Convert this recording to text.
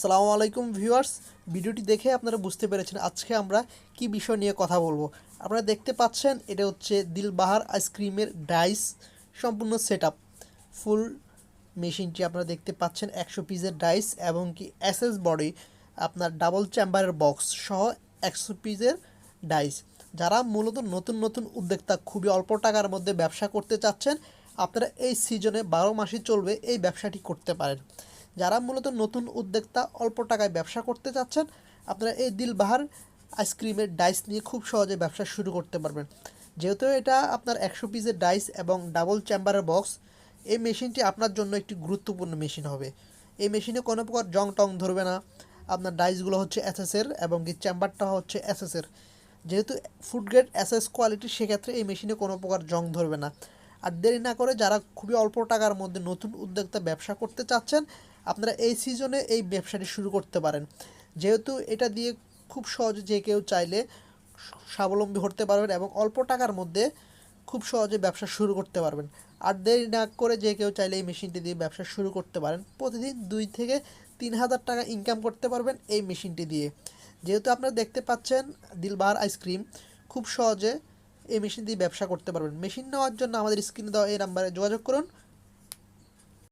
সালামু আলাইকুম ভিউয়ার্স। ভিডিওটি দেখে আপনারা বুঝতে পেরেছেন আজকে আমরা কি বিষয় নিয়ে কথা বলব। আপনারা দেখতে পাচ্ছেন, এটা হচ্ছে দিলবাহার আইসক্রিমের ডাইস সম্পূর্ণ সেট ফুল মেশিনটি আপনারা দেখতে পাচ্ছেন, একশো পিসের ডাইস এবং কি এসএস বডি, আপনার ডাবল চেম্বারের বক্স সহ একশো পিসের ডাইস। যারা মূলত নতুন নতুন উদ্যোক্তা, খুবই অল্প টাকার মধ্যে ব্যবসা করতে চাচ্ছেন, আপনারা এই সিজনে বারো মাসই চলবে এই ব্যবসাটি করতে পারেন। যারা মূলত নতুন উদ্যোক্তা অল্প টাকায় ব্যবসা করতে চাচ্ছেন, আপনারা এই দিলবাহার আইসক্রিমের ডাইস নিয়ে খুব সহজে ব্যবসা শুরু করতে পারবেন। যেহেতু এটা আপনার একশো পিসের ডাইস এবং ডাবল চেম্বারের বক্স, এই মেশিনটি আপনার জন্য একটি গুরুত্বপূর্ণ মেশিন হবে। এই মেশিনে কোনো প্রকার জং টং ধরবে না। আপনার ডাইসগুলো হচ্ছে এসএসের এবং কি চেম্বারটা হচ্ছে এসএসের যেহেতু ফুড গ্রেড এসএস কোয়ালিটি, সেক্ষেত্রে এই মেশিনে কোনো প্রকার জং ধরবে না। আর দেরি না করে যারা খুবই অল্প টাকার মধ্যে নতুন উদ্যোক্তা ব্যবসা করতে চাচ্ছেন, আপনারা এই সিজনে এই ব্যবসাটি শুরু করতে পারেন। যেহেতু এটা দিয়ে খুব সহজে যে কেউ চাইলে স্বাবলম্বী হতে পারবেন এবং অল্প টাকার মধ্যে খুব সহজে ব্যবসা শুরু করতে পারবেন। আর দেরি না করে যে কেউ চাইলে এই মেশিনটি দিয়ে ব্যবসা শুরু করতে পারেন। প্রতিদিন দুই থেকে তিন হাজার টাকা ইনকাম করতে পারবেন এই মেশিনটি দিয়ে। যেহেতু আপনারা দেখতে পাচ্ছেন দিলবাহার আইসক্রিম খুব সহজে এই মেশিন দিয়ে ব্যবসা করতে পারবেন। মেশিন নেওয়ার জন্য আমাদের স্ক্রিনে দেওয়া এই নাম্বারে যোগাযোগ করুন।